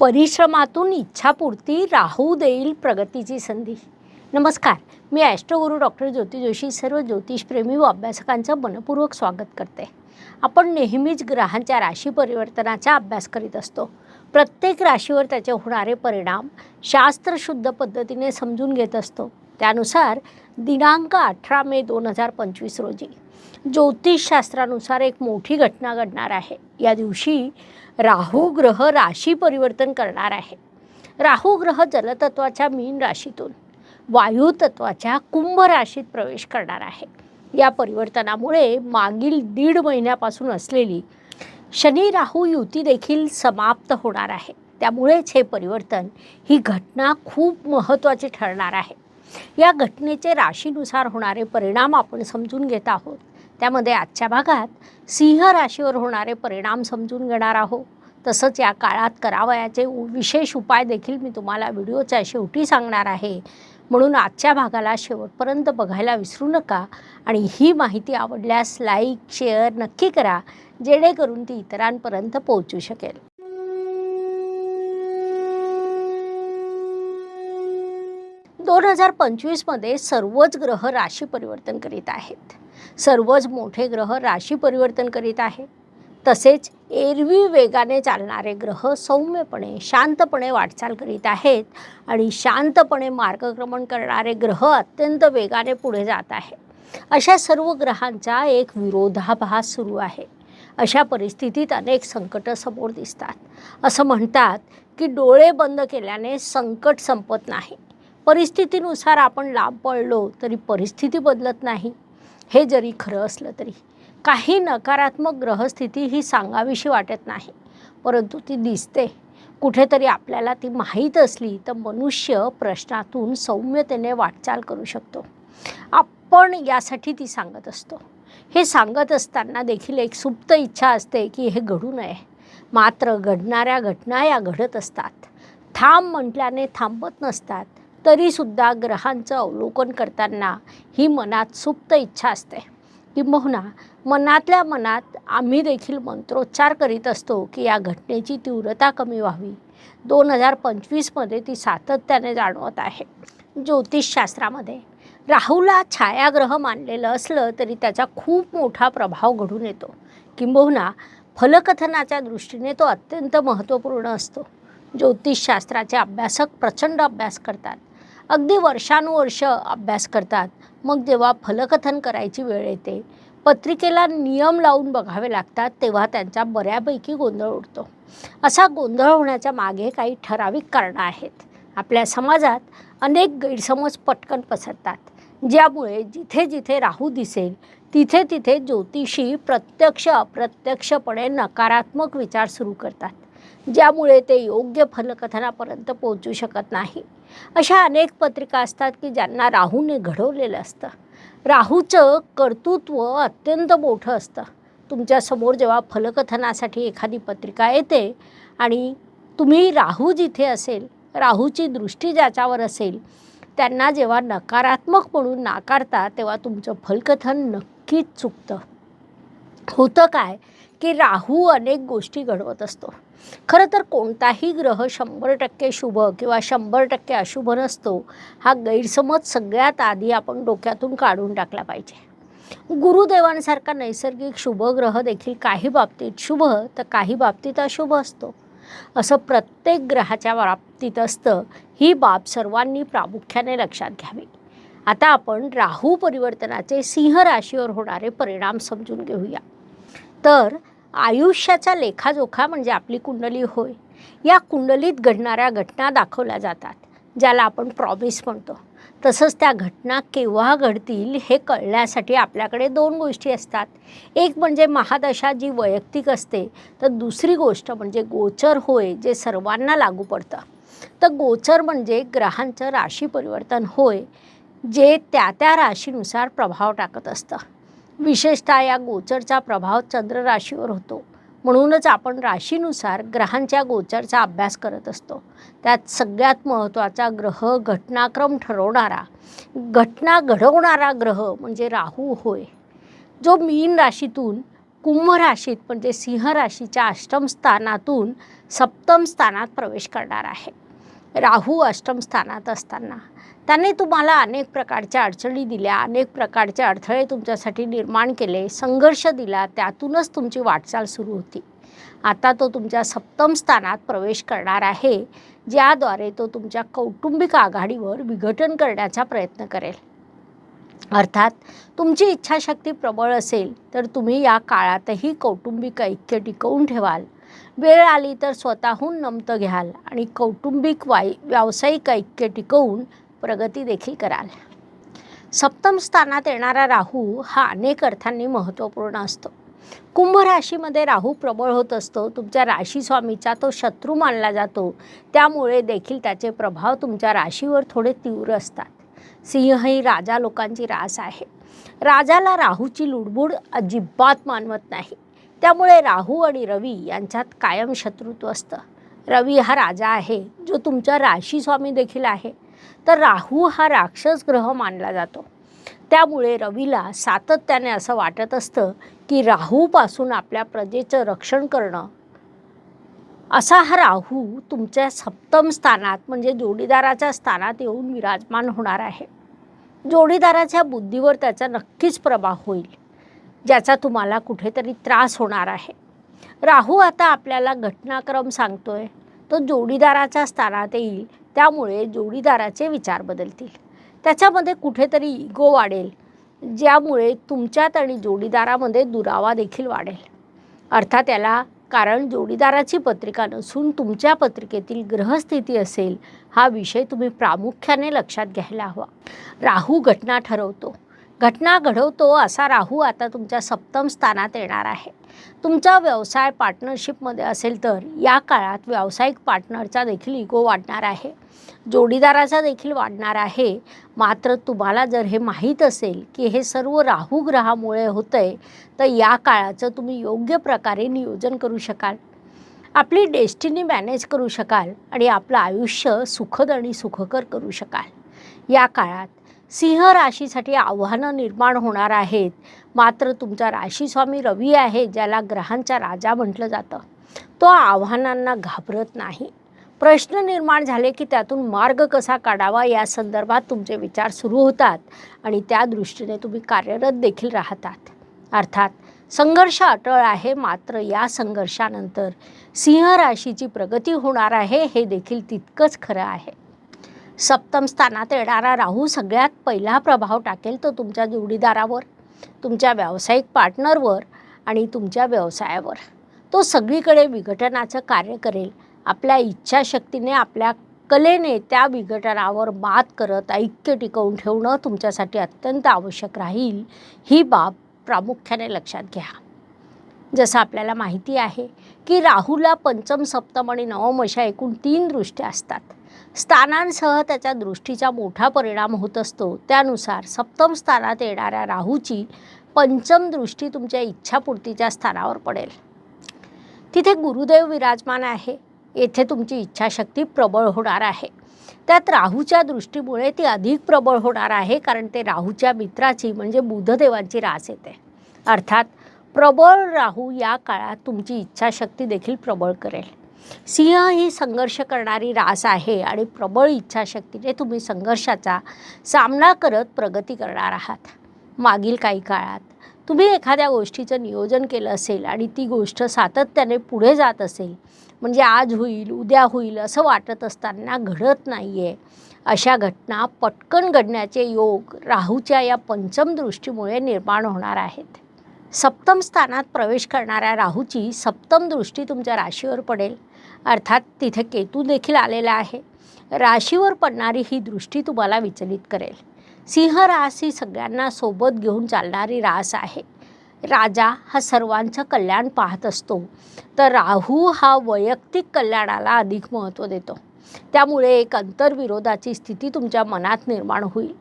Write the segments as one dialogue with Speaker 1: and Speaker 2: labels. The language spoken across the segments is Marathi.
Speaker 1: परिश्रमातून इच्छापूर्ती राहू देईल प्रगतीची संधी. नमस्कार मी ॲस्ट्रोगुरू डॉक्टर ज्योती जोशी सर्व ज्योतिषप्रेमी व अभ्यासकांचं मनपूर्वक स्वागत करते. आपण नेहमीच ग्रहांच्या राशी परिवर्तनाचा अभ्यास करीत असतो. प्रत्येक राशीवर त्याचे होणारे परिणाम शास्त्रशुद्ध पद्धतीने समजून घेत असतो. त्यानुसार दिनांक अठरा मे दोन हजार पंचवीस रोजी. ज्योतिषशास्त्रानुसार एक मोठी घटना घडणार आहे. या दिवशी राहू ग्रह राशी परिवर्तन करणार आहे. राहू ग्रह जलतत्वाच्या मीन राशीतून वायू तत्वाच्या कुंभ राशीत प्रवेश करणार आहे. या परिवर्तनामुळे मागील दीड महिन्यापासून असलेली शनी राहू युती देखील समाप्त होणार आहे. त्यामुळेच हे परिवर्तन ही घटना खूप महत्त्वाची ठरणार आहे. या घटनेचे राशीनुसार होणारे परिणाम आपण समजून घेत आहोत. त्यामध्ये आजच्या भागात सिंह राशीवर होणारे परिणाम समजून घेणार आहोत. तसंच या काळात करावयाचे विशेष उपाय देखील मी तुम्हाला व्हिडिओच्या शेवटी सांगणार आहे. म्हणून आजच्या भागाला शेवटपर्यंत बघायला विसरू नका आणि ही माहिती आवडल्यास लाईक शेअर नक्की करा जेणेकरून ती इतरांपर्यंत पोहोचू शकेल. दोन हजार पंचवीसमध्ये सर्वच ग्रह राशी परिवर्तन करीत आहेत. सर्वच मोठे ग्रह राशी परिवर्तन करीत आहे तसेच एरवी वेगाने चालणारे ग्रह सौम्यपणे शांतपणे वाटचाल करीत आहेत आणि शांतपणे मार्गक्रमण करणारे ग्रह अत्यंत वेगाने पुढे जात आहे अशा सर्व ग्रहांचा एक विरोधाभास सुरू आहे. अशा परिस्थितीत अनेक संकटं समोर दिसतात. असं म्हणतात की डोळे बंद केल्याने संकट संपत नाही. परिस्थितीनुसार आपण लांब पडलो तरी परिस्थिती बदलत नाही. हे जरी खरं असलं तरी. काही नकारात्मक ग्रहस्थिती ही सांगावीशी वाटत नाही परंतु ती दिसते. कुठेतरी आपल्याला ती माहीत असली तर मनुष्य प्रश्नातून सौम्यतेने वाटचाल करू शकतो. आपण यासाठी ती सांगत असतो. हे सांगत असताना देखील एक सुप्त इच्छा असते की हे घडू नये. मात्र घडणाऱ्या घटना या घडत असतात. थांब म्हटल्याने थांबत नसतात. तरीसुद्धा ग्रहांचं अवलोकन करताना ही मनात सुप्त इच्छा असते. किंबहुना मनातल्या मनात आम्ही देखील मंत्रोच्चार करीत असतो की या घटनेची तीव्रता कमी व्हावी. दोन हजार पंचवीसमध्ये ती सातत्याने जाणवत आहे. ज्योतिषशास्त्रामध्ये राहूला छायाग्रह मानलेलं असलं तरी त्याचा खूप मोठा प्रभाव घडून येतो. किंबहुना फलकथनाच्या दृष्टीने तो अत्यंत महत्त्वपूर्ण असतो. ज्योतिषशास्त्राचे अभ्यासक प्रचंड अभ्यास करतात. अगदी वर्षानुवर्ष अभ्यास करतात. मग जेव्हा फलकथन करायची वेळ येते पत्रिकेला नियम लावून बघावे लागतात तेव्हा त्यांचा बऱ्यापैकी गोंधळ उडतो. असा गोंधळ होण्याच्या मागे काही ठराविक कारणं आहेत. आपल्या समाजात अनेक गैरसमज पटकन पसरतात ज्यामुळे जिथे जिथे राहू दिसेल तिथे तिथे ज्योतिषी प्रत्यक्ष अप्रत्यक्षपणे नकारात्मक विचार सुरू करतात ज्यामुळे ते योग्य फलकथनापर्यंत पोहोचू शकत नाही. अशा अनेक पत्रिका असतात की ज्यांना राहूने घडवलेलं असतं. राहूचं कर्तृत्व अत्यंत मोठं असतं. तुमच्यासमोर जेव्हा फलकथनासाठी एखादी पत्रिका येते आणि तुम्ही राहू जिथे असेल राहूची दृष्टी ज्याच्यावर असेल त्यांना जेव्हा नकारात्मक म्हणून नाकारता तेव्हा तुमचं फलकथन नक्कीच चुकतं. होतं काय? की राहू अनेक गोष्टी घडवत असतो. खरं तर कोणताही ग्रह शंभर टक्के शुभ किंवा शंभर टक्के अशुभ नसतो हा गैरसमज सगळ्यात आधी आपण डोक्यातून काढून टाकला पाहिजे. गुरुदेवांसारखा नैसर्गिक शुभ ग्रह देखील काही बाबतीत शुभ तर काही बाबतीत अशुभ असतो. असं प्रत्येक ग्रहाच्या बाबतीत असतं ही बाब सर्वांनी प्रामुख्याने लक्षात घ्यावी. आता आपण राहू परिवर्तनाचे सिंह राशीवर होणारे परिणाम समजून घेऊया. तर आयुष्याचा लेखाजोखा म्हणजे आपली कुंडली होय. या कुंडलीत घडणाऱ्या घटना दाखवल्या जातात ज्याला आपण प्रॉमिस म्हणतो. तसंच त्या घटना केव्हा घडतील हे कळण्यासाठी आपल्याकडे दोन गोष्टी असतात. एक म्हणजे महादशा जी वैयक्तिक असते तर दुसरी गोष्ट म्हणजे गोचर होय जे सर्वांना लागू पडतं. तर गोचर म्हणजे ग्रहांचं राशी परिवर्तन होय जे त्या त्या राशीनुसार प्रभाव टाकत असतं. विशेषतः या गोचरचा प्रभाव चंद्र राशीवर होतो. म्हणूनच आपण राशीनुसार ग्रहांच्या गोचरचा अभ्यास करत असतो. त्यात सगळ्यात महत्त्वाचा ग्रह घटनाक्रम ठरवणारा घटना घडवणारा ग्रह म्हणजे राहू होय. जो मीन राशीतून कुंभ राशीत म्हणजे सिंह राशीच्या अष्टम स्थानातून सप्तम स्थानात प्रवेश करणार आहे. राहू अष्टम स्थानात असताना. त्याने तुम्हाला अनेक प्रकारच्या अडचणी दिल्या अनेक प्रकारचे अडथळे तुमच्यासाठी निर्माण केले संघर्ष दिला त्यातूनच तुमची वाटचाल सुरू होती. आता तो तुमच्या सप्तम स्थानात प्रवेश करणार आहे ज्याद्वारे तो तुमच्या कौटुंबिक आघाडीवर विघटन करण्याचा प्रयत्न करेल. अर्थात तुमची इच्छाशक्ती प्रबळ असेल तर तुम्ही या काळातही कौटुंबिक ऐक्य टिकवून ठेवाल. वेळ आली तर स्वतःहून नमतं घ्याल आणि कौटुंबिक वाई व्यावसायिक ऐक्य टिकवून प्रगती देखील कराल. सप्तम स्थानात येणारा राहू हा अनेक अर्थांनी महत्त्वपूर्ण असतो. कुंभ राशीमध्ये राहू प्रबळ होत असतो. तुमच्या राशी स्वामीचा तो शत्रू मानला जातो. त्यामुळे देखील त्याचे प्रभाव तुमच्या राशीवर थोडे तीव्र असतात. सिंह ही राजा लोकांची रास आहे. राजाला राहूची लुडबुड अजिबात मानवत नाही. त्यामुळे राहू आणि रवी यांच्यात कायम शत्रुत्व असतं. रवी हा राजा आहे जो तुमचा राशी स्वामी देखील आहे. तर राहू हा राक्षस ग्रह मानला जातो. त्यामुळे रवीला सातत्याने असं वाटत असतं की राहूपासून आपल्या प्रजेचं रक्षण करणं. असा हा राहू तुमच्या सप्तम स्थानात म्हणजे जोडीदाराच्या स्थानात येऊन विराजमान होणार आहे. जोडीदाराच्या बुद्धीवर त्याचा नक्कीच प्रभाव होईल. ज्याचा तुम्हाला कुठेतरी त्रास होणार आहे. राहू आता आपल्याला घटनाक्रम सांगतोय. तो जोडीदाराच्या स्थानात येईल. त्यामुळे जोडीदाराचे विचार बदलतील. त्याच्यामध्ये कुठेतरी इगो वाढेल. ज्यामुळे तुमच्यात आणि जोडीदारामध्ये दुरावा देखील वाढेल. अर्थात याला कारण जोडीदाराची पत्रिका नसून तुमच्या पत्रिकेतील ग्रहस्थिती असेल हा विषय तुम्ही प्रामुख्याने लक्षात घ्यायला हवा. राहू घटना ठरवतो. घटना घडवतो असा राहू आता तुमच्या सप्तम स्थानात येणार आहे. तुमचा व्यवसाय पार्टनरशिपमध्ये असेल तर या काळात व्यावसायिक पार्टनरचा देखील इगो वाढणार आहे. जोडीदाराचा देखील वाढणार आहे. मात्र तुम्हाला जर हे माहीत असेल की हे सर्व राहू ग्रहामुळे होतं आहे तर या काळाचं तुम्ही योग्य प्रकारे नियोजन करू शकाल. आपली डेस्टिनी मॅनेज करू शकाल आणि आपलं आयुष्य सुखद आणि सुखकर करू शकाल. या काळात सिंह राशीसाठी आव्हानं निर्माण होणार आहेत. मात्र तुमचा राशीस्वामी रवी आहे ज्याला ग्रहांचा राजा म्हटलं जातं. तो आव्हानांना घाबरत नाही. प्रश्न निर्माण झाले की त्यातून मार्ग कसा काढावा या संदर्भात तुमचे विचार सुरू होतात आणि त्या दृष्टीने तुम्ही कार्यरत देखील राहतात. अर्थात संघर्ष अटळ आहे मात्र या संघर्षानंतर सिंह राशीची प्रगती होणार आहे हे देखील तितकंच खरं आहे. सप्तम स्थानात येणारा राहू सगळ्यात पहिला प्रभाव टाकेल तो तुमच्या जोडीदारावर तुमच्या व्यावसायिक पार्टनरवर आणि तुमच्या व्यवसायावर. तो सगळीकडे विघटनाचं कार्य करेल. आपल्या इच्छाशक्तीने आपल्या कलेने त्या विघटनावर मात करत ऐक्य टिकवून ठेवणं तुमच्यासाठी अत्यंत आवश्यक राहील. ही बाब प्रामुख्याने लक्षात घ्या. जसं आपल्याला माहिती आहे की राहूला पंचम सप्तम आणि नवम अशा एकूण तीन दृष्ट्या असतात. स्थानांसह त्याच्या दृष्टीचा मोठा परिणाम होत असतो. त्यानुसार सप्तम स्थानात येणाऱ्या राहूची पंचम दृष्टी तुमच्या इच्छापूर्तीच्या स्थानावर पडेल. तिथे गुरुदेव विराजमान आहे. येथे तुमची इच्छाशक्ती प्रबळ होणार आहे. त्यात राहूच्या दृष्टीमुळे ती अधिक प्रबळ होणार आहे कारण ते राहूच्या मित्राची म्हणजे बुधदेवांची रास येते. अर्थात प्रबळ राहू या काळात तुमची इच्छाशक्ती देखील प्रबळ करेल. सिंह ही संघर्ष करणारी रास आहे आणि प्रबळ इच्छाशक्तीने तुम्ही संघर्षाचा सामना करत प्रगती करणार आहात. मागील काही काळात तुम्ही एखाद्या गोष्टीचं नियोजन केलं असेल आणि ती गोष्ट सातत्याने पुढे जात असेल म्हणजे आज होईल उद्या होईल असं वाटत असताना घडत नाही आहे अशा घटना पटकन घडण्याचे योग राहूच्या या पंचम दृष्टीमुळे निर्माण होणार आहेत. सप्तम स्थानात प्रवेश करणाऱ्या राहूची सप्तम दृष्टी तुमच्या राशीवर पडेल. अर्थात तिथे केतू देखील आलेला आहे. राशीवर पडणारी ही दृष्टी तुम्हाला विचलित करेल. सिंह रास ही सगळ्यांना सोबत घेऊन चालणारी रास आहे. राजा हा सर्वांचं कल्याण पाहत असतो. तर राहू हा वैयक्तिक कल्याणाला अधिक महत्त्व देतो. त्यामुळे एक अंतर्विरोधाची स्थिती तुमच्या मनात निर्माण होईल.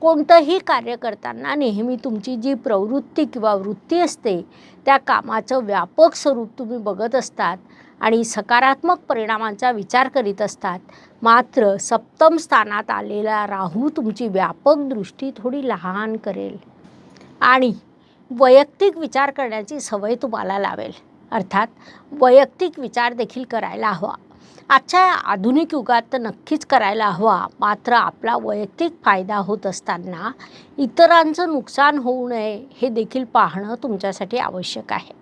Speaker 1: कोणतंही कार्य करताना नेहमी तुमची जी प्रवृत्ती किंवा वृत्ती असते त्या कामाचं व्यापक स्वरूप तुम्ही बघत असतात. आणि सकारात्मक परिणामांचा विचार करीत असतात. मात्र सप्तम स्थानात आलेला राहू तुमची व्यापक दृष्टी थोडी लहान करेल. आणि वैयक्तिक विचार करण्याची सवय तुम्हाला लावेल. अर्थात वैयक्तिक विचार देखील करायला हवा. आजच्या आधुनिक युगात तर नक्कीच करायला हवा. मात्र आपला वैयक्तिक फायदा होत असताना इतरांचं नुकसान होऊ नये हे देखील पाहणं तुमच्यासाठी आवश्यक आहे.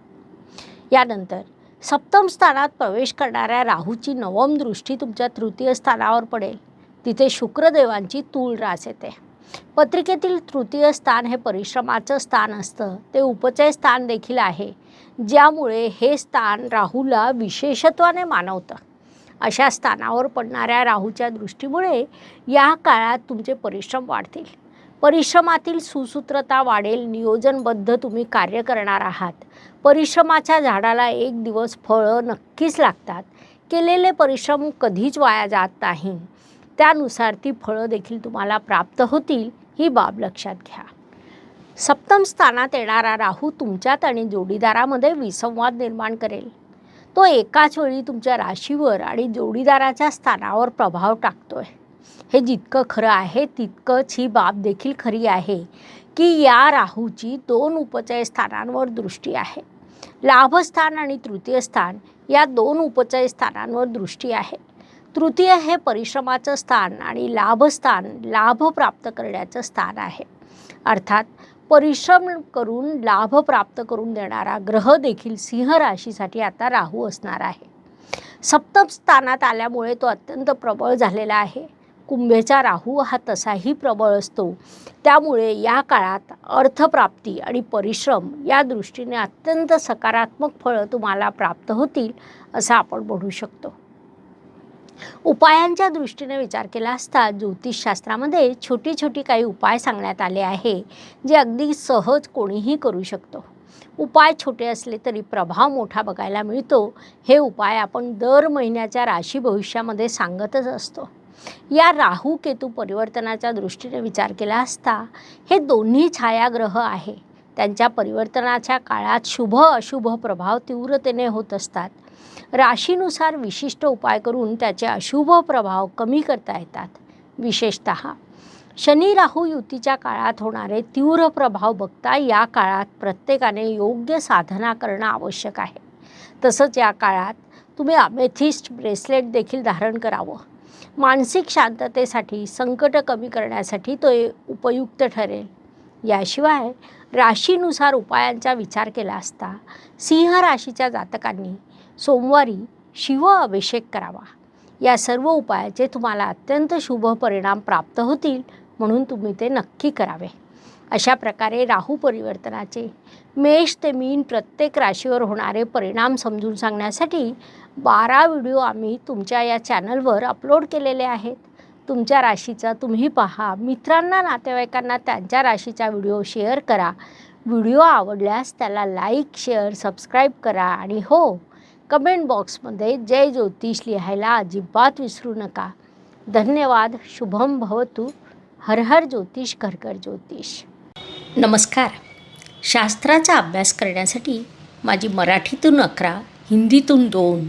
Speaker 1: यानंतर सप्तम स्थानात प्रवेश करणाऱ्या राहूची नवम दृष्टी तुमच्या तृतीय स्थानावर पडेल. तिथे शुक्रदेवांची तूळ रास येते. पत्रिकेतील तृतीय स्थान हे परिश्रमाचं स्थान असतं. ते उपचय स्थान देखील आहे. ज्यामुळे हे स्थान राहूला विशेषत्वाने मानवतं. अशा स्थानावर पडणाऱ्या राहूच्या दृष्टीमुळे या काळात तुमचे परिश्रम वाढतील. परिश्रमातील सुसूत्रता वाढेल नियोजनबद्ध तुम्ही कार्य करणार आहात. परिश्रमाच्या झाडाला एक दिवस फळं नक्कीच लागतात. केलेले परिश्रम कधीच वाया जात नाही. त्यानुसार ती फळं देखील तुम्हाला प्राप्त होतील ही बाब लक्षात घ्या. सप्तम स्थानात येणारा राहू तुमच्यात आणि जोडीदारामध्ये विसंवाद निर्माण करेल. तो एकाच वेळी तुमच्या राशीवर आणि जोडीदाराच्या स्थानावर प्रभाव टाकतोय. हे जितकं खरं आहे तितकंच ही बाब देखील खरी आहे की या राहूची दोन उपचय स्थानांवर दृष्टी आहे. लाभस्थान आणि तृतीय स्थान या दोन उपचय स्थानांवर दृष्टी आहे. तृतीय हे परिश्रमाचं स्थान आणि लाभस्थान लाभ प्राप्त करण्याचं स्थान आहे. अर्थात परिश्रम करून लाभ प्राप्त करून देणारा ग्रह देखील सिंह राशीसाठी आता राहू असणार आहे. सप्तम स्थानात आल्यामुळे तो अत्यंत प्रबळ झालेला आहे. कुंभेचा राहू हा तसाही प्रबळ असतो. त्यामुळे या काळात अर्थप्राप्ती आणि परिश्रम या दृष्टीने अत्यंत सकारात्मक फळं तुम्हाला प्राप्त होतील असं आपण म्हणू शकतो. उपायांच्या दृष्टीने विचार केला असता ज्योतिषशास्त्रामध्ये छोटी छोटी काही उपाय सांगण्यात आले आहे जे अगदी सहज कोणीही करू शकतो. उपाय छोटे असले तरी प्रभाव मोठा बघायला मिळतो. हे उपाय आपण दर महिन्याच्या राशी भविष्यामध्ये सांगतच असतो. या राहू केतू परिवर्तनाच्या दृष्टीने विचार केला असता हे दोन्ही छायाग्रह आहे. त्यांच्या परिवर्तनाच्या काळात शुभ अशुभ प्रभाव तीव्रतेने होत असतात. राशीनुसार विशिष्ट उपाय करून त्याचे अशुभ प्रभाव कमी करता येतात. विशेषत शनी राहू युतीच्या काळात होणारे तीव्र प्रभाव बघता या काळात प्रत्येकाने योग्य साधना करणं आवश्यक आहे. तसंच या काळात तुम्ही अमेथिस्ट ब्रेसलेट देखील धारण करावं. मानसिक शांततेसाठी संकट कमी करण्यासाठी तो उपयुक्त ठरेल. याशिवाय राशीनुसार उपायांचा विचार केला असता सिंह राशीच्या जातकांनी सोमवारी शिव अभिषेक करावा. या सर्व उपायाचे तुम्हाला अत्यंत शुभ परिणाम प्राप्त होतील म्हणून तुम्ही ते नक्की करावे. अशा प्रकारे राहू परिवर्तनाचे मेष ते मीन प्रत्येक राशीवर होणारे परिणाम समजून सांगण्यासाठी बारा व्हिडिओ आम्ही तुमच्या या चॅनलवर अपलोड केलेले आहेत. तुमच्या राशीचा तुम्ही पहा. मित्रांना नातेवाईकांना त्यांच्या राशीचा व्हिडिओ शेअर करा. व्हिडिओ आवडल्यास त्याला लाईक शेअर सबस्क्राईब करा आणि हो कमेंट बॉक्समध्ये जय ज्योतिष लिहायला अजिबात विसरू नका. धन्यवाद. शुभम भवतु. हर हर ज्योतिष घर घर ज्योतिष. नमस्कार. शास्त्राचा अभ्यास करण्यासाठी माझी मराठीतून अकरा हिंदीतून दोन